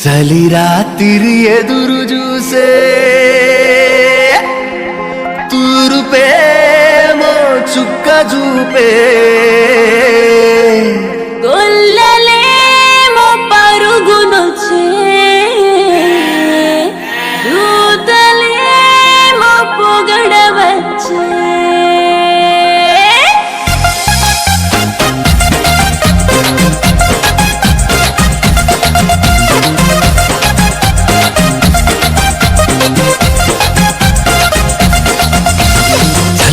చలి రాత్రి ఎదురు చూసే తూరుపేమో చుక్క చూపే.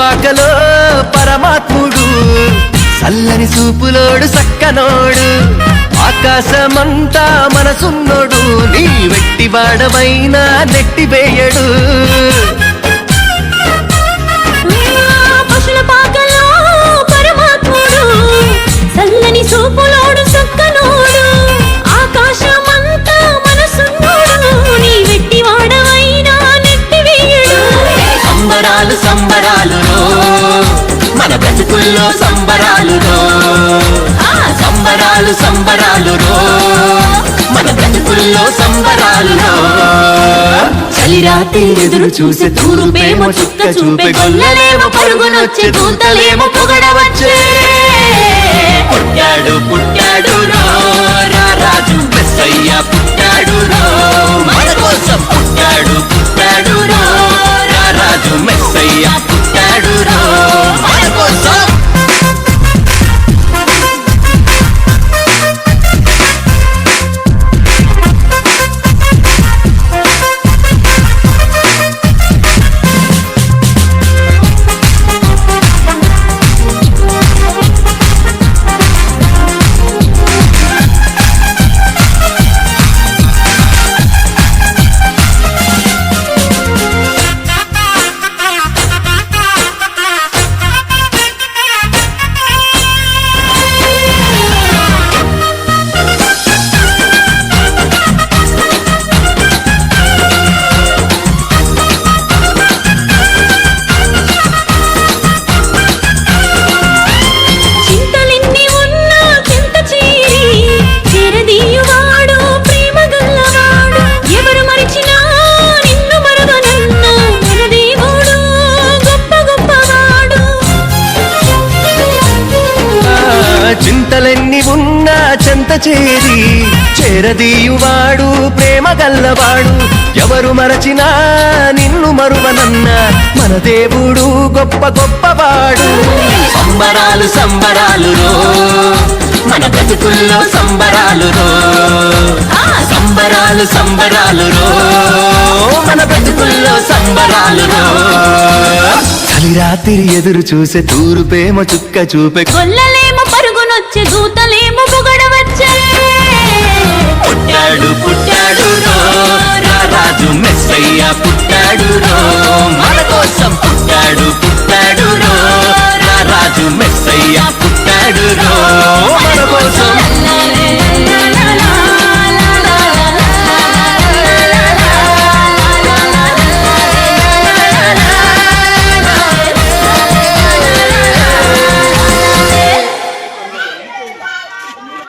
పాకలో పరమాత్ముడు చల్లని సూపులోడు సక్కనోడు ఆకాశమంతా మనసున్నోడు నీ వెట్టి వాడమైనా నెట్టివేయడు సంబరాలు సంబరాలు సంబరాలు మన బ్రతుకుల్లో సంబరాలు రో చలిరాత్రి ఎదురు చూసే తూరుపేమో చుక్క చూపే గొల్లలేమో పరుగునొచ్చే దూతలేమో పొగడవచ్చే. పుట్టాడు పుట్టాడు రాజు మెస్సయ్య పుట్టాడు రో. మన కోసం పుట్టాడు పుట్టాడు రాజు మెస్సయ్య చెంత చేరి చేరదీయువాడు ప్రేమ గల్లవాడు. ఎవరు మరచినా నిన్ను మరువనన్న మన దేవుడు గొప్ప గొప్పవాడు. సంబరాలు సంబరాలు మన బ్రతుకుల్లో సంబరాలు సంబరాలు సంబరాలు మన బ్రతుకుల్లో సంబరాలు చలి రాత్రి ఎదురు చూసే తూరుపేమో చుక్క చూపే గొల్లలేమో పరుగునొచ్చే దూతలేమో పుట్టాడు పుట్టాడు రాజు మెస్సయ్య పుట్టాడు మన కోసం పుట్టాడు పుట్టాడు రాజు మెస్సయ్య పుట్టాడు రో.